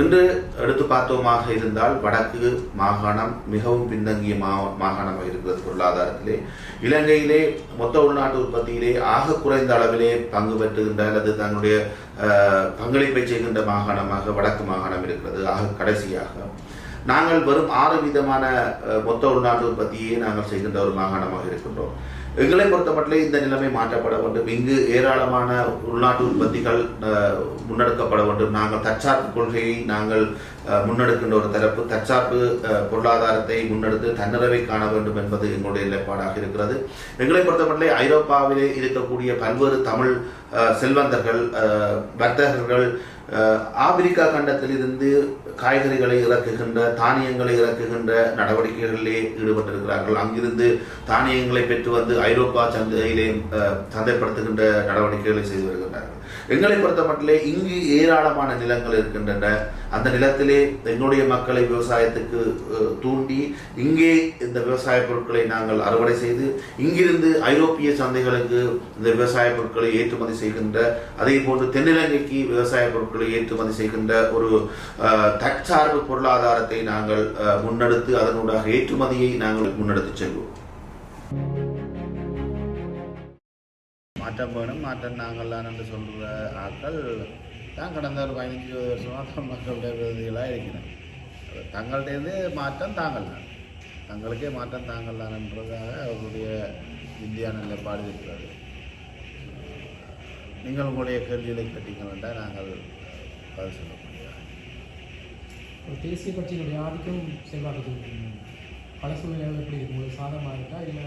இன்று எடுத்து பார்த்தோமாக இருந்தால் வடக்கு மாகாணம் மிகவும் பின்தங்கிய மா மாகாணமாக இருக்கிறது பொருளாதாரத்திலே. இலங்கையிலே மொத்த உள்நாட்டு உற்பத்தியிலே ஆக குறைந்த அளவிலே பங்கு பெற்றுகின்ற அல்லது தன்னுடைய பங்களிப்பை செய்கின்ற மாகாணமாக வடக்கு மாகாணம் இருக்கிறது. ஆக கடைசியாக நாங்கள் வெறும் ஆறு விதமான மொத்த உள்நாட்டு உற்பத்தியை நாங்கள் செய்கின்ற ஒரு மாகாணமாக இருக்கின்றோம். எங்களை பொறுத்தமட்டிலே இந்த நிலைமை மாற்றப்பட வேண்டும். இங்கு ஏராளமான உள்நாட்டு உற்பத்திகள் முன்னெடுக்கப்பட வேண்டும். நாங்கள் தற்சார்பு கொள்கையை நாங்கள் முன்னெடுக்கின்ற ஒரு தரப்பு தற்சார்பு பொருளாதாரத்தை முன்னெடுத்து தன்னிறைவை காண வேண்டும் என்பது எங்களுடைய நிலைப்பாடாக இருக்கிறது. எங்களை பொறுத்தமட்டிலே ஐரோப்பாவிலே இருக்கக்கூடிய பல்வேறு தமிழ் செல்வந்தர்கள் வர்த்தகர்கள் ஆப்பிரிக்கா கண்டத்திலிருந்து காய்கறிகளை இறக்குகின்ற தானியங்களை இறக்குகின்ற நடவடிக்கைகளிலே ஈடுபட்டிருக்கிறார்கள். அங்கிருந்து தானியங்களை பெற்று வந்து ஐரோப்பா சந்தையிலே சந்தைப்படுத்துகின்ற நடவடிக்கைகளை செய்து வருகின்றார்கள். எங்களை பொறுத்த மட்டிலே இங்கு ஏராளமான நிலங்கள் இருக்கின்றன. அந்த நிலத்திலே எங்களுடைய மக்களை விவசாயத்துக்கு தூண்டி இங்கே இந்த விவசாய பொருட்களை நாங்கள் அறுவடை செய்து இங்கிருந்து ஐரோப்பிய சந்தைகளுக்கு இந்த விவசாய பொருட்களை ஏற்றுமதி செய்கின்ற அதே போன்று தென்னிலங்கைக்கு விவசாய பொருட்களை ஏற்றுமதி செய்கின்ற ஒரு தற்சார்பு பொருளாதாரத்தை நாங்கள் முன்னெடுத்து அதனூடாக ஏற்றுமதியை நாங்கள் முன்னெடுத்து செல்வோம். மாற்றம் வேணும் மாற்றம் நாங்கள்லாம் என்று சொல்கிற ஆட்கள் தான் கடந்த ஒரு பதினஞ்சு இருபது வருஷமாக தமிழ் மக்களுடைய பிரதிகளாக இருக்கிறேன் தங்கள்டேருந்து மாற்றம் தாங்கள் தான் தங்களுக்கே மாற்றம் தாங்கள் தான் என்றதாக அவருடைய இந்தியா நிலைப்பாடு இருக்கிறது நீங்கள் உங்களுடைய கேள்விகளை கேட்டீங்கள் என்றால் நாங்கள் பதில் சொல்ல முடியாது. ஒரு தேசிய கட்சியினுடைய ஆதிக்கம் செல்வாக்கு பல சூழ்நிலைகள் எப்படி இருக்கும்போது சாதமாக இருக்கா இல்லை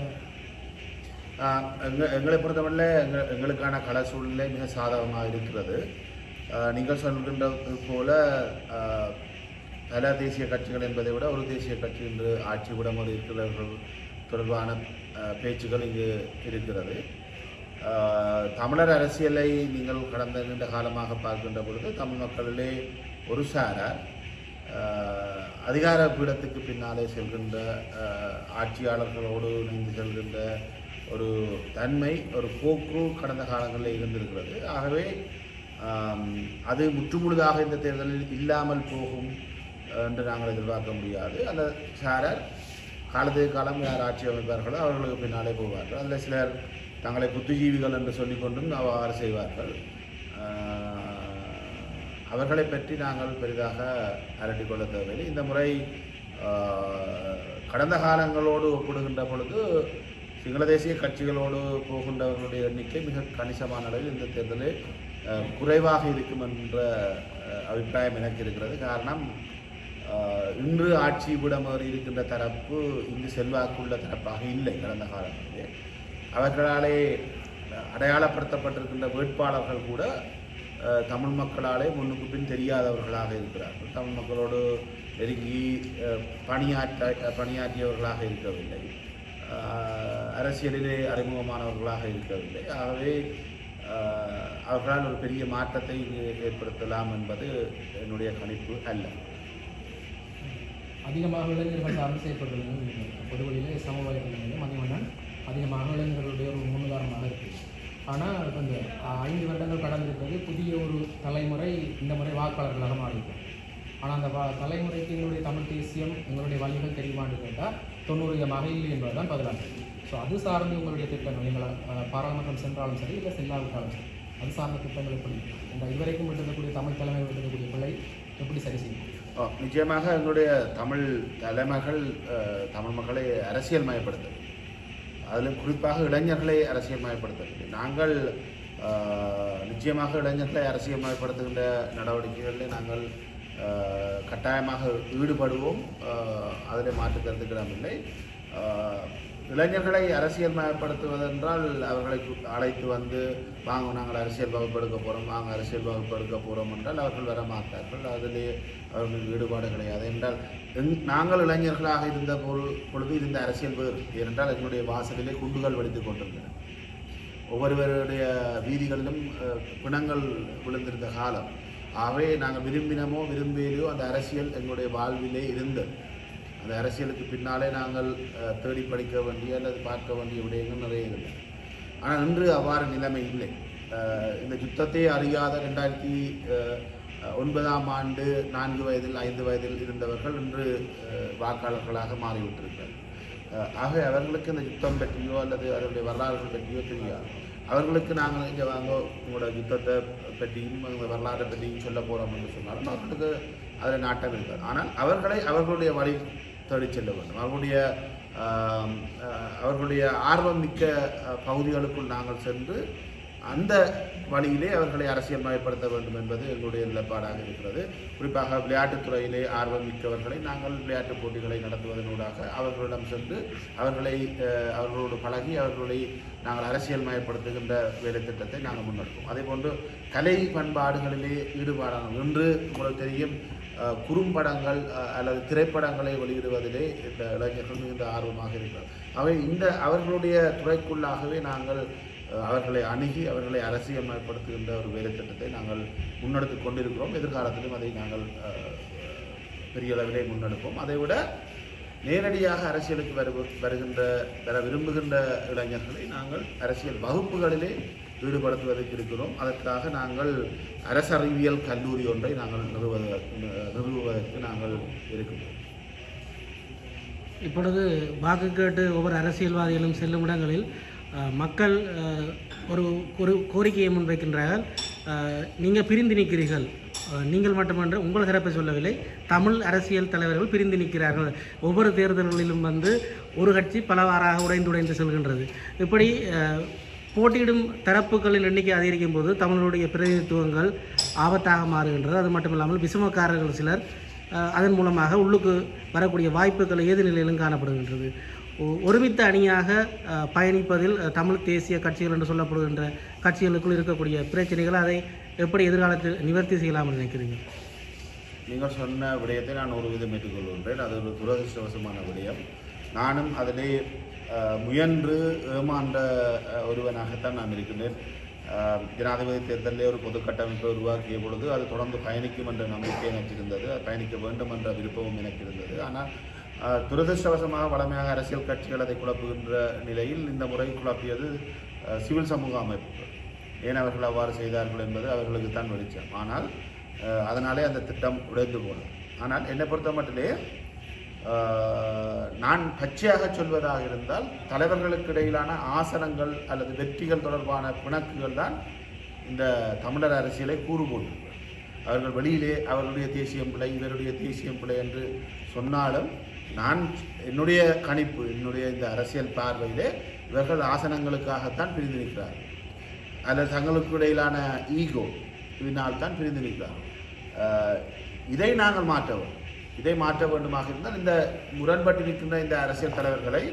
எங்கள் எங்களை பொறுத்தவரையில் எங்கள் எங்களுக்கான கள சூழ்நிலை மிக சாதகமாக இருக்கிறது. நீங்கள் சொல்கின்றது போல பல தேசிய கட்சிகள் என்பதை விட ஒரு தேசிய கட்சி என்று ஆட்சி விடமல் இருக்கிறவர்கள் தொடர்பான பேச்சுக்கள் பேச்சுகள் இங்கு இருக்கிறது. தமிழர் அரசியலை நீங்கள் கடந்த நீண்ட காலமாக பார்க்கின்ற பொழுது தமிழ் மக்களிலே ஒரு சாரார் அதிகார பீடத்துக்கு பின்னாலே செல்கின்ற ஆட்சியாளர்களோடு இணைந்து செல்கின்ற ஒரு தன்மை ஒரு போக்கு கடந்த காலங்களில் இருந்திருக்கிறது. ஆகவே அது முற்றுமுழுதாக இந்த தேர்தலில் இல்லாமல் போகும் என்று நாங்கள் எதிர்பார்க்க முடியாது. அந்த சாரர் காலத்துக்கு காலம் யார் ஆட்சி அமைப்பார்களோ அவர்களுக்கு பின்னாலே போவார்கள். அதில் சிலர் தங்களை புத்திஜீவிகள் என்று சொல்லிக்கொண்டும் அவ்வாறு செய்வார்கள். அவர்களை பற்றி நாங்கள் பெரிதாக அரட்டிக் கொள்ள தேவையில்லை. இந்த முறை கடந்த காலங்களோடு ஒப்பிடுகின்ற பொழுது சிங்கள தேசிய கட்சிகளோடு போகின்றவர்களுடைய எண்ணிக்கை மிக கணிசமான அளவில் இந்த தேர்தலில் குறைவாக இருக்கும் என்ற அபிப்பிராயம் எனக்கு இருக்கிறது. காரணம் இன்று ஆட்சி விடமாறி இருக்கின்ற தரப்பு இங்கு செல்வாக்குள்ள தரப்பாக இல்லை கடந்த காலத்திலே. அவர்களாலே அடையாளப்படுத்தப்பட்டிருக்கின்ற வேட்பாளர்கள் கூட தமிழ் மக்களாலே முன்னுக்கு பின் தெரியாதவர்களாக இருக்கிறார்கள். தமிழ் மக்களோடு நெருங்கி பணியாற்ற பணியாற்றியவர்களாக இருக்கவில்லை. அரசியலிலே அறிமுகமானவர்களாக இருக்கவில்லை ஆகவே அவர்களால் ஒரு பெரிய மாற்றத்தை ஏற்படுத்தலாம் என்பது என்னுடைய கணிப்பு அல்ல. அதிகமாக இளைஞர்கள் சார்ந்து செயல்படுறது பொதுவெளியிலே சமூக வலைதளங்களிலும் மதிமன்னன் அதிகமாக இளைஞர்களுடைய ஒரு முன்னுதாரணமாக இருக்குது ஆனால் இப்போ இந்த ஐந்து வருடங்கள் கடந்திருக்கிறது. புதிய ஒரு தலைமுறை இந்த முறை வாக்காளர்களாக மாறியிருக்கும் ஆனால் அந்த வா தலைமுறைக்கு எங்களுடைய தமிழ் தேசியம் எங்களுடைய வழிகள் தெரியுமான்னு கேட்டால் தொண்ணூறு விதமாக இல்லை என்பதுதான் பதிலாக ஸோ அது சார்ந்து உங்களுடைய திட்டங்கள் எங்களை பாராளுமன்றம் சென்றாலும் சரி இல்லை செல்லாவிட்டாலும் சரி அது சார்ந்த திட்டங்கள் எப்படி? இந்த இதுவரைக்கும் விட்டுருக்கக்கூடிய தமிழ் தலைமை விட்டுருக்கக்கூடிய பிள்ளை எப்படி சரி செய்யும்? நிச்சயமாக எங்களுடைய தமிழ் தலைமகள் தமிழ் மக்களை அரசியல் மயப்படுத்தல் அதில் குறிப்பாக இளைஞர்களை அரசியல் மயப்படுத்தவில்லை நாங்கள் நிச்சயமாக இளைஞர்களை அரசியல் மயப்படுத்துகின்ற நடவடிக்கைகளில் நாங்கள் கட்டாயமாக ஈடுபடுவோம். அதில் மாற்று கருத்துக்கிடமில்லை இளைஞர்களை அரசியல் மயப்படுத்துவதென்றால் அவர்களை அழைத்து வந்து வாங்க நாங்கள் அரசியல் வகுப்பு எடுக்க போகிறோம் வாங்க அரசியல் வகுப்பு எடுக்க போகிறோம் என்றால் அவர்கள் வர மாட்டார்கள் அதிலே அவர்களுக்கு ஈடுபாடு கிடையாது. என்றால் எங் நாங்கள் இளைஞர்களாக இருந்த பொழுது இருந்த அரசியல் வேறு. ஏனென்றால் எங்களுடைய வாசலிலே குண்டுகள் வெடித்து கொண்டிருந்தன. ஒவ்வொருவருடைய வீதிகளிலும் அஹ், பிணங்கள் விழுந்திருந்த காலம். ஆகவே நாங்கள் விரும்பினமோ விரும்பியலையோ அந்த அரசியல் எங்களுடைய வாழ்விலே இருந்தது. அந்த அரசியலுக்கு பின்னாலே நாங்கள் அஹ், தேடி படிக்க வேண்டிய அல்லது பார்க்க வேண்டிய விடயங்கள் நிறைய இருந்தன ஆனால் இன்று அவ்வாறு நிலைமை இல்லை. அஹ், இந்த யுத்தத்தை அறியாத ரெண்டாயிரத்தி அஹ், ஒன்பதாம் ஆண்டு நான்கு வயதில் ஐந்து வயதில் இருந்தவர்கள் இன்று வாக்காளர்களாக மாறிவிட்டிருக்கிறார்கள். அஹ், ஆக அவர்களுக்கு இந்த யுத்தம் பற்றியோ அல்லது அதனுடைய வரலாறுகள் பற்றியோ தெரியாது. அவர்களுக்கு நாங்கள் இங்கே வாங்க உங்களோட யுத்தத்தை பற்றியும் வரலாற்றை பற்றியும் சொல்ல போகிறோம் என்று சொன்னாலும் அவர்களுக்கு அதில் நாட்டம் இருக்காது. ஆனால் அவர்களை அவர்களுடைய வழி தேடி செல்ல வேண்டும். அவர்களுடைய அவர்களுடைய ஆர்வம் மிக்க பகுதிகளுக்குள் நாங்கள் சென்று அந்த வழியிலே அவர்களை அரசியல் மயப்படுத்த வேண்டும் என்பது எங்களுடைய நிலைப்பாடாக இருக்கிறது. குறிப்பாக விளையாட்டுத்துறையிலே ஆர்வம் மிக்கவர்களை நாங்கள் விளையாட்டுப் போட்டிகளை நடத்துவதனூடாக அவர்களிடம் சென்று அவர்களை அவர்களோடு பழகி அவர்களை நாங்கள் அரசியல் மயப்படுத்துகின்ற வேலைத்திட்டத்தை நாங்கள் முன்னெடுப்போம். அதே போன்று கலை பண்பாடுகளிலே ஈடுபாடான இன்று உங்களுக்கு தெரியும் குறும்படங்கள் அல்லது திரைப்படங்களை வெளியிடுவதிலே இந்த இளைஞர்கள் மிகுந்த ஆர்வமாக இருக்கிறார். அவை இந்த அவர்களுடைய துறைக்குள்ளாகவே நாங்கள் அவர்களை அணுகி அவர்களை அரசியல்மயப்படுத்துகின்ற ஒரு வேலை திட்டத்தை நாங்கள் முன்னெடுத்து கொண்டிருக்கிறோம். எதிர்காலத்திலும் அதை நாங்கள் பெரிய அளவிலே முன்னெடுப்போம். அதை விட நேரடியாக அரசியலுக்கு வரு வருகின்ற வர விரும்புகின்ற இளைஞர்களை நாங்கள் அரசியல் வகுப்புகளிலே ஈடுபடுத்துவதற்கு இருக்கிறோம். அதற்காக நாங்கள் அரசறிவியல் கல்லூரி ஒன்றை நாங்கள் நிறுவதற்கு நிறுவுவதற்கு நாங்கள் இருக்கிறோம். இப்பொழுது வாக்கு கேட்டு ஒவ்வொரு அரசியல்வாதிகளும் செல்லும் இடங்களில் மக்கள் ஒரு ஒரு கோரிக்கையை முன்வைக்கின்றார்கள். நீங்கள் பிரிந்து நிற்கிறீர்கள். நீங்கள் மட்டுமன்று உங்கள் தரப்பை சொல்லவில்லை தமிழ் அரசியல் தலைவர்கள் பிரிந்து நிற்கிறார்கள். ஒவ்வொரு தேர்தல்களிலும் வந்து ஒரு கட்சி பலவாறாக உடைந்து உடைந்து செல்கின்றது. இப்படி போட்டியிடும் தரப்புகளின் எண்ணிக்கை அதிகரிக்கும் போது தமிழருடைய பிரதிநிதித்துவங்கள் ஆபத்தாக மாறுகின்றது. அது மட்டுமில்லாமல் விசமக்காரர்கள் சிலர் அதன் மூலமாக உள்ளுக்கு வரக்கூடிய வாய்ப்புகள் ஏது நிலையிலும் காணப்படுகின்றது. ஒ- ஒருமித்த அணியாக பயணிப்பதில் தமிழ் தேசிய கட்சிகள் என்று சொல்லப்படுகின்ற கட்சிகளுக்குள் இருக்கக்கூடிய பிரச்சனைகள் அதை எப்படி எதிர்காலத்தில் நிவர்த்தி செய்யலாம் என்று நினைக்கிறீங்க? நீங்கள் சொன்ன விடயத்தை நான் ஒரு விதம் ஏற்றுக்கொள்கின்றேன். அது ஒரு துரதிருஷ்டவசமான விடயம். நானும் அதிலே முயன்று ஏமாண்ட ஒருவனாகத்தான் நான் இருக்கின்றேன் ஜனாதிபதி தேர்தலில் ஒரு பொது கட்டமைப்பை உருவாக்கிய பொழுது அது தொடர்ந்து பயணிக்கும் என்ற நம்பிக்கை எனக்கு இருந்தது பயணிக்க வேண்டும் என்ற விருப்பமும் எனக்கு இருந்தது ஆனால் துரதிருஷ்டவசமாக வளமையாக அரசியல் கட்சிகள் அதை குழப்புகின்ற நிலையில் இந்த முறை குழப்பியது சிவில் சமூக அமைப்பு. ஏன் அவர்கள் அவ்வாறு செய்தார்கள் என்பது அவர்களுக்கு தான் வெளிச்சம். ஆனால் அதனாலே அந்த திட்டம் உடைந்து போனது. ஆனால் என்னை பொறுத்த மட்டிலே நான் பச்சையாக சொல்வதாக இருந்தால் தலைவர்களுக்கு இடையிலான ஆசனங்கள் அல்லது வெற்றிகள் தொடர்பான பிணக்குகள் தான் இந்த தமிழர் அரசியலை கூறு அவர்கள் வெளியிலே அவருடைய தேசியம் பிள்ளை இவருடைய தேசியம் பிள்ளை என்று சொன்னாலும் நான் என்னுடைய கணிப்பு என்னுடைய இந்த அரசியல் பார்வையிலே இவர்கள் ஆசனங்களுக்காகத்தான் பிரிந்து நிற்கிறார்கள். அல்லது தங்களுக்கு இடையிலான ஈகோ இதனால் தான் பிரிந்து நிற்கிறார்கள். இதை நாங்கள் மாற்றவும். இதை மாற்ற வேண்டுமாக இருந்தால் இந்த முரண்பட்டு நிற்கின்ற இந்த அரசியல் தலைவர்களை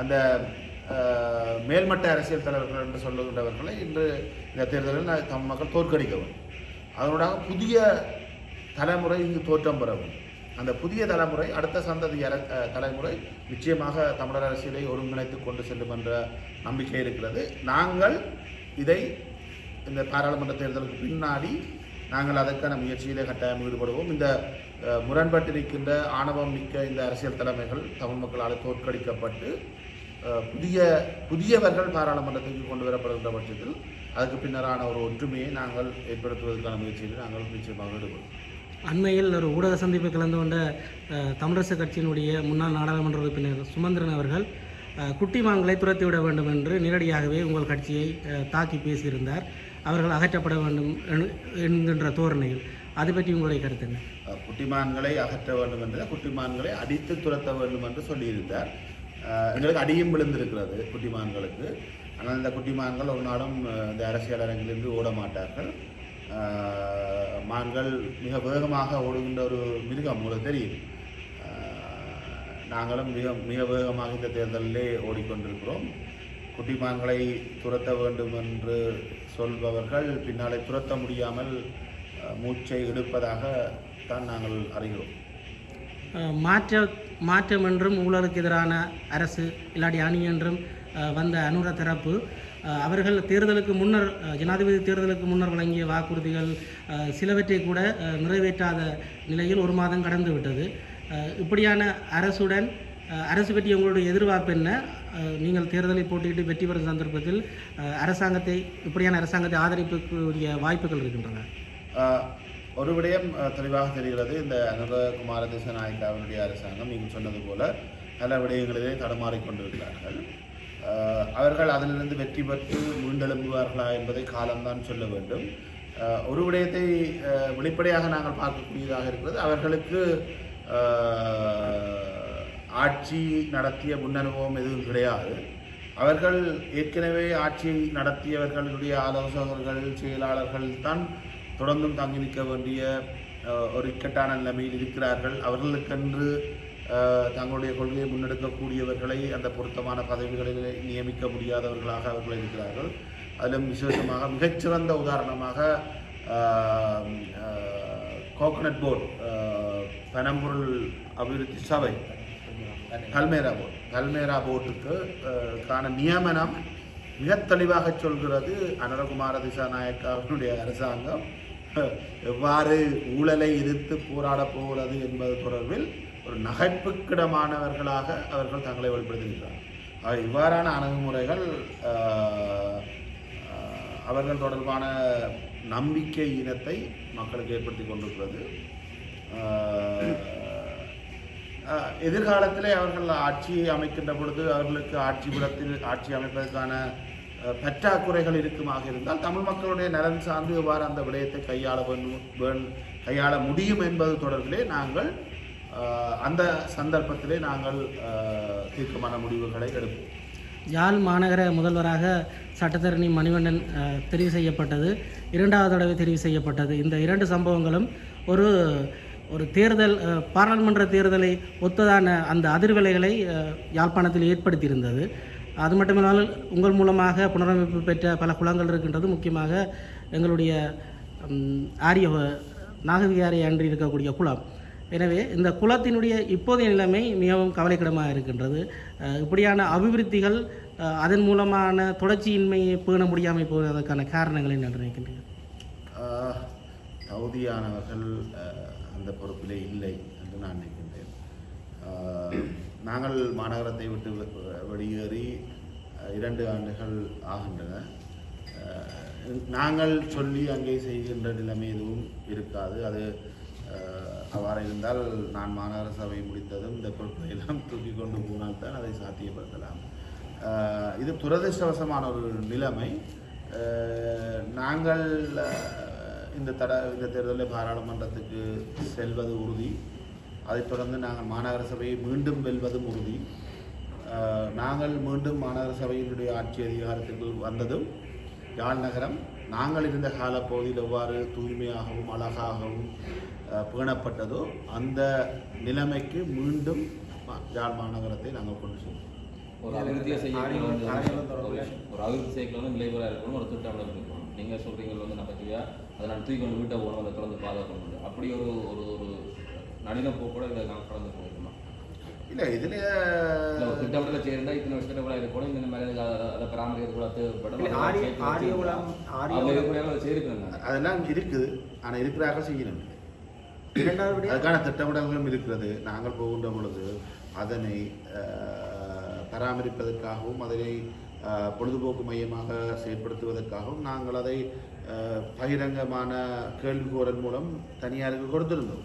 அந்த மேல்மட்ட அரசியல் தலைவர்கள் என்று சொல்லுகின்றவர்களை இன்று இந்த தேர்தலில் தம் மக்கள் தோற்கடிக்க வேண்டும் அதனூடாக புதிய தலைமுறை இங்கு தோற்றம் பெறவும். அந்த புதிய தலைமுறை அடுத்த சந்ததி தலைமுறை நிச்சயமாக தமிழர் அரசியலை ஒருங்கிணைத்து கொண்டு செல்லும் என்ற நம்பிக்கை இருக்கிறது. நாங்கள் இதை இந்த பாராளுமன்ற தேர்தலுக்கு பின்னாடி நாங்கள் அதற்கான முயற்சியிலே கட்டாயம் ஈடுபடுவோம். இந்த முரண்பட்டிருக்கின்ற ஆணவம் மிக்க இந்த அரசியல் தலைமைகள் தமிழ் மக்களால் தோற்கடிக்கப்பட்டு புதிய புதியவர்கள் பாராளுமன்றத்துக்கு கொண்டு வரப்படுகின்ற பட்சத்தில் அதுக்கு பின்னரான ஒரு ஒற்றுமையை நாங்கள் ஏற்படுத்துவதற்கான முயற்சியில் நாங்கள் நிச்சயமாக ஈடுபடும் அண்மையில் ஒரு ஊடக சந்திப்பு கலந்து கொண்ட தமிழரசு கட்சியினுடைய முன்னாள் நாடாளுமன்ற உறுப்பினர் சுமந்திரன் அவர்கள் குட்டி குட்டிமான்களை துரத்திவிட வேண்டும் என்று நேரடியாகவே உங்கள் கட்சியை தாக்கி பேசியிருந்தார். அவர்கள் அகற்றப்பட வேண்டும் என்- என்கின்ற தோரணையில். அது பற்றி உங்களுடைய கருத்து என்ன? குட்டிமான்களை அகற்ற வேண்டும் என்று குட்டிமான்களை அடித்து துரத்த வேண்டும் என்று சொல்லியிருந்தார். எங்களுக்கு அடியும் விழுந்திருக்கிறது குட்டிமான்களுக்கு. ஆனால் இந்த குட்டிமான்கள் ஒரு நாளும் இந்த அரசியல் அரங்கிலிருந்து ஓட மாட்டார்கள். மான்கள் மிக வேகமாக ஓடுகின்ற ஒரு மிருகம் உங்களுக்கு தெரியும். நாங்களும் மிக மிக வேகமாக இந்த தேர்தலிலே ஓடிக்கொண்டிருக்கிறோம். குட்டிமான்களை துரத்த வேண்டும் என்று சொல்பவர்கள் பின்னாலே துரத்த முடியாமல் மூச்சை எடுப்பதாக தான் நாங்கள் அறிகிறோம். மாற்ற மாற்றம் என்றும் ஊழலுக்கு எதிரான அரசு இல்லாட்டி அணி என்றும் வந்த அனுர தரப்பு அவர்கள் தேர்தலுக்கு முன்னர் ஜனாதிபதி தேர்தலுக்கு முன்னர் வழங்கிய வாக்குறுதிகள் சிலவற்றை கூட நிறைவேற்றாத நிலையில் ஒரு மாதம் கடந்து விட்டது. இப்படியான அரசுடன் அரசு பற்றி உங்களுடைய எதிர்பார்ப்பு என்ன? நீங்கள் தேர்தலில் போட்டியிட்டு வெற்றி பெறும் சந்தர்ப்பத்தில் அரசாங்கத்தை இப்படியான அரசாங்கத்தை ஆதரிப்புக்குரிய வாய்ப்புகள் இருக்கின்றன. ஒரு விடயம் தெளிவாக தெரிகிறது. இந்த அனுர குமார அவருடைய அரசாங்கம் நீங்கள் சொன்னது போல பல விடயங்களிலே தடுமாறிக்கொண்டிருக்கிறார்கள் அவர்கள் அதிலிருந்து வெற்றி பெற்று மீண்டெழும்புவார்களா என்பதை காலம்தான் சொல்ல வேண்டும். ஒரு விடயத்தை வெளிப்படையாக நாங்கள் பார்க்கக்கூடியதாக இருக்கிறது. அவர்களுக்கு ஆட்சி நடத்திய முன்னனுபவம் எதுவும் கிடையாது. அவர்கள் ஏற்கனவே ஆட்சி நடத்தியவர்களுடைய ஆலோசகர்கள் செயலாளர்கள் தான் தொடர்ந்தும் தங்கி நிற்க வேண்டிய ஒரு இக்கட்டான நிலைமையில் இருக்கிறார்கள். அவர்களுக்கென்று தங்களுடைய கொள்கையை முன்னெடுக்கக்கூடியவர்களை அந்த பொருத்தமான பதவிகளில் நியமிக்க முடியாதவர்களாக அவர்கள் இருக்கிறார்கள். அதிலும் விசேஷமாக மிகச்சிறந்த உதாரணமாக கோகனட் போர்டு பனம்பொருள் அபிவிருத்தி சபை கல்மேரா போர்ட் கல்மேரா போர்ட்டுக்கு கான நியமனம் மிக தெளிவாக சொல்கிறது அனரகுமார திசாநாயக்காவினுடைய அரசாங்கம். எவ்வாறு ஊழலை எதிர்த்து போராடப் போகிறது என்பது தொடர்பில் ஒரு நகைப்புக்கிடமானவர்களாக அவர்கள் தங்களை வெளிப்படுத்துகிறார்கள் இவ்வாறான அணுகுமுறைகள் அவர்கள் தொடர்பான நம்பிக்கை இனத்தை மக்களுக்கு ஏற்படுத்தி கொண்டிருக்கிறது. எதிர்காலத்திலே அவர்கள் ஆட்சியை அமைக்கின்ற பொழுது அவர்களுக்கு ஆட்சி புலத்தில் ஆட்சி அமைப்பதற்கான பற்றாக்குறைகள் இருக்குமாக இருந்தால் தமிழ் மக்களுடைய நலன் சார்ந்து எவ்வாறு அந்த விடயத்தை கையாள வேண்டும் கையாள முடியும் என்பது தொடர்பிலே நாங்கள் அந்த சந்தர்ப்பத்திலே நாங்கள் தீர்க்கமான முடிவுகளை எடுப்போம். யாழ் மாநகர முதல்வராக சட்டத்தரணி மணிவண்ணன் தெரிவு செய்யப்பட்டது. இரண்டாவது தடவை தெரிவு செய்யப்பட்டது. இந்த இரண்டு சம்பவங்களும் ஒரு ஒரு தேர்தல் பாராளுமன்ற தேர்தலை ஒத்ததான அந்த அதிர்வலைகளை யாழ்ப்பாணத்தில் ஏற்படுத்தியிருந்தது. அது மட்டுமில்லாமல் உங்கள் மூலமாக புனரமைப்பு பெற்ற பல குளங்கள் இருக்கின்றது. முக்கியமாக எங்களுடைய ஆரிய நாகவிகாரை அன்றி இருக்கக்கூடிய குளம். எனவே இந்த குளத்தினுடைய இப்போதைய நிலைமை மிகவும் கவலைக்கிடமாக இருக்கின்றது. இப்படியான அபிவிருத்திகள் அதன் மூலமான தொடர்ச்சியின்மையை பேண முடியாமல் போவதற்கான காரணங்களை என்ன நினைக்கின்றீர்கள் தகுதியானவர்கள் அந்த பொறுப்பிலே இல்லை என்று நான் நினைக்கின்றேன். நாங்கள் மாநகரத்தை விட்டு வெளியேறி இரண்டு ஆண்டுகள் ஆகின்றன. நாங்கள் சொல்லி அங்கே செய்கின்ற நிலைமை எதுவும் இருக்காது. அது அவ்வாறு இருந்தால் நான் மாநகர சபை முடித்ததும் இந்த பொருட்களையெல்லாம் தூக்கி கொண்டு போனால்தான் அதை சாத்தியப்படுத்தலாம். இது துரதிர்ஷ்டவசமான ஒரு நிலைமை. நாங்கள் இந்த தட இந்த தேர்தலில் பாராளுமன்றத்துக்கு செல்வது உறுதி. அதைத் தொடர்ந்து நாங்கள் மாநகர சபையை மீண்டும் வெல்வதும் உறுதி. நாங்கள் மீண்டும் மாநகர சபையினுடைய ஆட்சி அதிகாரத்துக்கு வந்ததும் யாழ் நகரம் நாங்கள் இருந்த காலப்பகுதியில் எவ்வாறு தூய்மையாகவும் அழகாகவும் பேணப்பட்டதோ அந்த நிலைமைக்கு மீண்டும் யாழ் மாநகரத்தை நாங்கள் கொண்டு செல்வோம் ஒரு அபிவிருத்தியை வந்து ஒரு அபிவிருத்தி வந்து நிலைவராக இருக்கணும் ஒரு திட்டமிடல் இருக்கணும். நீங்கள் சொல்கிறீங்க வந்து நகைச்சுவையா அதை நான் தூக்கி கொண்டு வீட்டை போகணும் அதை தொடர்ந்து பாதுகாக்கணும். அப்படி ஒரு ஒரு ஒரு நடின போக்கூட இதை நான் கடந்து போயிருக்கணும் இல்லை இதில் திட்டமிடலை செய்யிருந்தா இத்தனை வருஷத்துல கூட இருக்கணும் இந்த மாதிரி அதை பராமரிக்க கூட தேவைப்படும். அதெல்லாம் இருக்குது ஆனால் இருக்கிறார்கள் செய்யணும் இரண்டாவது அதுக்கான திட்டமிடல்களும் இருக்கிறது. நாங்கள் போகின்ற பொழுது அதனை அஹ், பராமரிப்பதற்காகவும் அதனை அஹ், பொழுதுபோக்கு மையமாக செயற்படுத்துவதற்காகவும் நாங்கள் அதை பகிரங்கமான கேள்விகோரல் மூலம் தனியாருக்கு கொடுத்திருந்தோம்.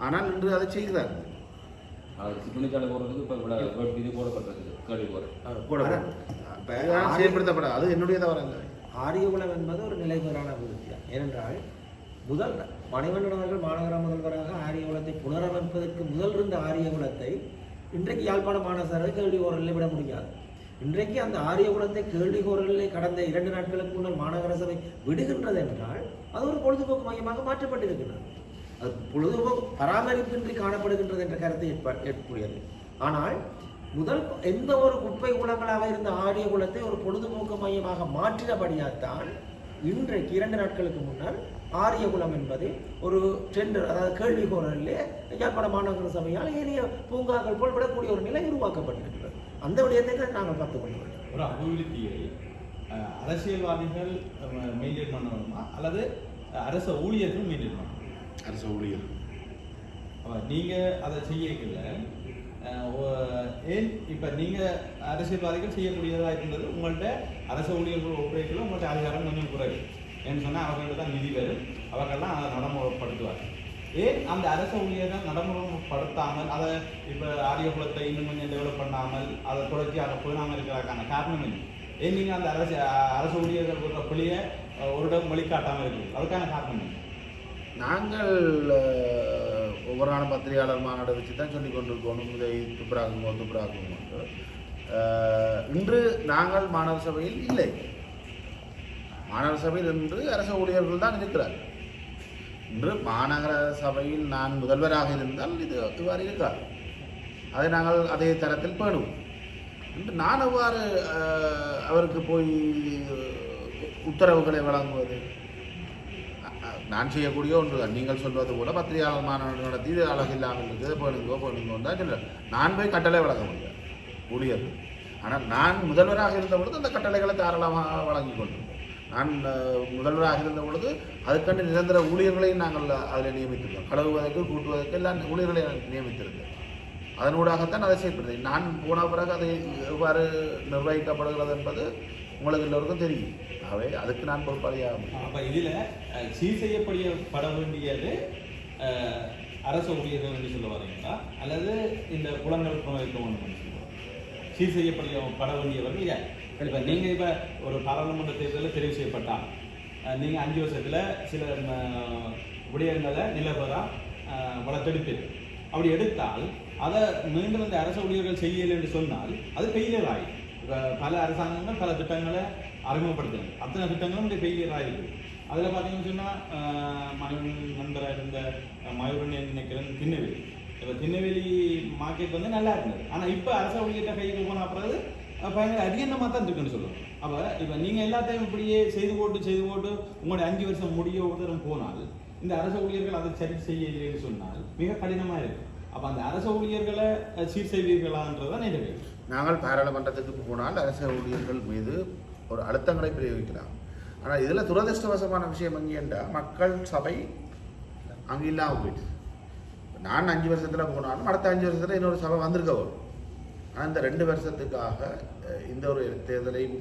ஆனால் இன்று அதை செய்கிறார்கள் போடுறதுக்கு இப்போ இவ்வளோ இது கேள்வி செயல்படுத்தப்படாது அது என்னுடைய தவறல்ல. ஆரியகுலம் என்பது ஒரு நிலைபெறான அபிவிருத்தி தான் ஏனென்றால் முதல் மணிவண்ணன் அவர்கள் மாநகர முதல்வராக ஆரியகுலத்தை புனரமைப்பதற்கு முதல் இருந்த ஆரியகுலத்தை இன்றைக்கு யாழ்ப்பாண மாநகர கேள்வி விட முடியாது. இன்றைக்கு அந்த ஆரியகுலத்தை கேள்வி கோரலிலே கடந்த இரண்டு நாட்களுக்கு முன்னர் மாநகர சபை விடுகின்றது என்றால் அது ஒரு பொழுதுபோக்கு மையமாக மாற்றப்பட்டிருக்கிறது அது பொழுதுபோக்கு பராமரிப்பின்றி காணப்படுகின்றது என்ற கருத்தை ஏற்ப ஏற்புடையது. ஆனால் முதல் எந்த ஒரு குப்பை குளங்களாக இருந்த ஆரிய குளத்தை ஒரு பொழுதுபோக்கு மையமாக மாற்றினபடியாகத்தான் இன்றைக்கு இரண்டு நாட்களுக்கு முன்னர் ஆரியகுலம் என்பது ஒரு டெண்டர் அதாவது கேள்வி கோரலிலே யாழ்ப்பாண மாநகர சபையால் ஏனைய பூங்காக்கள் போல் விடக்கூடிய ஒரு நிலை உருவாக்கப்பட்டிருக்கிறது. அந்த விடயத்தை தான் நாங்கள் பார்த்து கொண்டு ஒரு அபிவிருத்தியை அரசியல்வாதிகள் மெயின்டைன் பண்ணணுமா? அல்லது அரச ஊழியர்கள் மெயின்டைன் பண்ணணும்? அரசு ஊழியர். நீங்கள் நீங்க அதை செய்யல ஏன் இப்ப நீங்க அரசியல்வாதிகள் செய்யக்கூடியதா இருந்தது உங்கள்கிட்ட அரச ஊழியர்கள் ஒப்படைக்கல உங்கள்கிட்ட அதிகாரம் கொஞ்சம் குறைவு. ஏன்னு சொன்னா அவர்கள்ட்ட தான் நிதி வரும் அவர்கள்லாம் அதை நடைமுறைப்படுத்துவார் ஏன் அந்த அரச ஊழியர்கள் நடைமுறைப்படுத்தாமல் அதை இப்போ ஆரியகுலத்தை இன்னும் கொஞ்சம் டெவலப் பண்ணாமல் அதை தொடர்ச்சி அதை போயிடாமல் இருக்கிறதுக்கான காரணம் என்ன? ஏன் நீங்கள் அந்த அரசு அரசு ஊழியர்கள் ஒரு பிள்ளைய ஒரு இடம் வழிகாட்டாமல் இருக்குது அதுக்கான காரணம் என்ன? நாங்கள் ஒவ்வொரு பத்திரிகையாளர் மாநாடு வச்சு தான் சொல்லி கொண்டிருக்கணும் இதை துப்புராகுமோ துப்புராகுமோ என்று. இன்று நாங்கள் மாணவர் சபையில் இல்லை. மாணவர் சபையில் இன்று அரசு ஊழியர்கள் தான் இருக்கிறார். இன்று மாநகர சபையில் நான் முதல்வராக இருந்தால் இது இவ்வாறு இருக்காது. அதை நாங்கள் அதே தரத்தில் பேணுவோம் இன்று நான் எவ்வாறு அவருக்கு போய் உத்தரவுகளை வழங்குவது? நான் செய்யக்கூடிய ஒன்று தான் நீங்கள் சொல்வது போல பத்திரிகையாளர் மாநாடு நடத்தி இது அழகு இல்லாமல் இருக்குது போனீங்கோ போனீங்கோ தான் சொல்ல நான் போய் கட்டளை வழங்க முடியாது. ஊழியர்கள் ஆனால் நான் முதல்வராக இருந்த பொழுது அந்த கட்டளைகளை தாராளமாக வழங்கி கொண்டிருந்தோம் நான் முதல்வராக இருந்த பொழுது அதுக்கண்டு நிரந்தர ஊழியர்களையும் நாங்கள் அதில் நியமித்திருந்தோம். கழுவுவதற்கு கூட்டுவதற்கு எல்லாம் ஊழியர்களை நியமித்திருந்தேன். அதனூடாகத்தான் அதை செயல்படுத்தேன் நான் போன பிறகு அதை எவ்வாறு நிர்வகிக்கப்படுகிறது என்பது உங்களுக்கு எல்லோருக்கும் தெரியும். ஆகவே அதுக்கு நான் பொறுப்பாளியாக அப்போ இதில் சீர் செய்யப்படிய பட வேண்டியது அரசு ஊழியர்கள் என்று சொல்ல வரீங்களா அல்லது இந்த குளங்கள் வைக்க சீர் செய்யப்படிய பட வேண்டியவர்கள் யார் இப்போ நீங்கள் இப்போ ஒரு பாராளுமன்ற தேர்தலில் தெரிவு செய்யப்பட்டால் நீங்கள் அஞ்சு வருஷத்தில் சில ம, விடயங்களை நிலவரா வளர்த்தெடுப்பீர்கள். அப்படி எடுத்தால் அதை மீண்டும் இந்த அரசு ஊழியர்கள் செய்யலை என்று சொன்னால் அது ஃபெயிலியர் ஆகும் பல அரசாங்கங்கள் பல திட்டங்களை அறிமுகப்படுத்தின அத்தனை திட்டங்களும் இங்கே ஃபெயிலியர் அதில் பார்த்தீங்கன்னு சொன்னால் மயூரன் நண்பராக இருந்த மயூரன் நினைக்கிறேன் திண்ணவேலி. இப்போ திண்ணவேலி மார்க்கெட் வந்து நல்லா இருந்தது. ஆனால் இப்போ அரசு ஊழியர்கிட்ட கைக்கு போன அப்புறம் பயங்கர அதிகமாக தான் இருக்குன்னு சொல்லுவோம் அப்போ இப்போ நீங்கள் எல்லாத்தையும் இப்படியே செய்து போட்டு செய்து போட்டு உங்களுடைய அஞ்சு வருஷம் முடிய ஒரு போனால் இந்த அரசு ஊழியர்கள் அதை சரி செய்யலைன்னு சொன்னால் மிக கடினமாக இருக்கும் அப்போ அந்த அரசு ஊழியர்களை சீர் செய்வீர்களான்றது தான் என்னுடைய நாங்கள் பாராளுமன்றத்துக்கு போனால் அரசு ஊழியர்கள் மீது ஒரு அழுத்தங்களை பிரயோகிக்கலாம். ஆனால் இதில் துரதிருஷ்டவசமான விஷயம் எங்கே என்றால் மக்கள் சபை அங்கே இல்லாமல் போயிட்டு நான் அஞ்சு வருஷத்தில் போனாலும் அடுத்த அஞ்சு வருஷத்தில் இன்னொரு சபை வந்திருக்க வரும். ஆனால் இந்த ரெண்டு வருஷத்துக்காக இந்த ஒரு தேர்தலை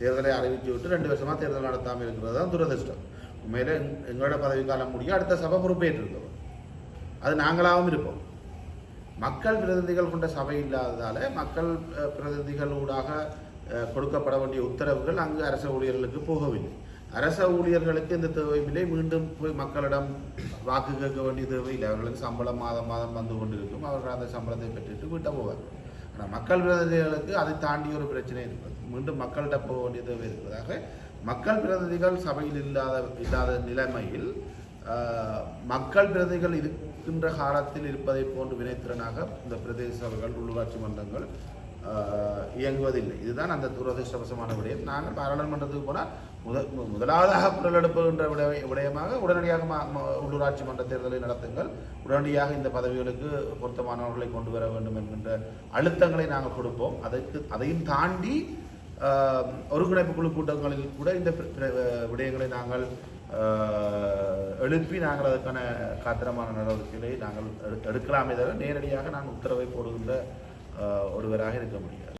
தேர்தலை அறிவித்து விட்டு ரெண்டு வருஷமாக தேர்தல் நடத்தாமல் இருக்கிறது தான் துரதிருஷ்டம். உண்மையில் எங்- எங்களோட பதவிக்காலம் முடியும் அடுத்த சபை பொறுப்பேற்றிருக்கிறோம் அது நாங்களாகவும் இருப்போம். மக்கள் பிரதிநிதிகள் கொண்ட சபை இல்லாததால் மக்கள் அஹ், பிரதிநிதிகள் ஊடாக கொடுக்கப்பட வேண்டிய உத்தரவுகள் அங்கு அரச ஊழியர்களுக்கு போகவில்லை. அரச ஊழியர்களுக்கு இந்த தேவையில்லை மீண்டும் போய் மக்களிடம் வாக்கு கேட்க வேண்டிய தேவையில்லை அவர்களுக்கு சம்பளம் மாதம் மாதம் வந்து கொண்டிருக்கும். அவர்கள் அந்த சம்பளத்தை பெற்றுட்டு வீட்டை போவார். ஆனால் மக்கள் பிரதிநிதிகளுக்கு அதை தாண்டி ஒரு பிரச்சனை இருக்கிறது மீண்டும் மக்கள்கிட்ட போக வேண்டிய தேவை இருப்பதாக மக்கள் பிரதிநிதிகள் சபையில் இல்லாத இல்லாத நிலைமையில் மக்கள் மக்கள் பிரதிகள் இருக்கின்ற காலத்தில் இருப்பதை போன்று வினைத்திறனாக இந்த பிரதேச சபைகள் உள்ளூராட்சி மன்றங்கள் இயங்குவதில்லை. இதுதான் அந்த துரதிருஷ்டவசமான விடயம். நாங்கள் பாராளுமன்றத்துக்கு போனால் முத முதலாவதாக குரல் எடுப்புகின்ற விடய விடயமாக உடனடியாக உள்ளூராட்சி மன்ற தேர்தலை நடத்துங்கள். உடனடியாக இந்த பதவிகளுக்கு பொருத்தமானவர்களை கொண்டு வர வேண்டும் என்கின்ற அழுத்தங்களை நாங்கள் கொடுப்போம். அதற்கு அதையும் தாண்டி ஒருங்கிணைப்பு குழு கூட்டங்களில் கூட இந்த விடயங்களை நாங்கள் எழுப்பி நாங்கள் அதற்கான காத்திரமான நடவடிக்கைகளை நாங்கள் எடுக்கலாமே தவிர நேரடியாக நாங்கள் உத்தரவை போடுகின்ற ஒருவராக இருக்க முடியாது.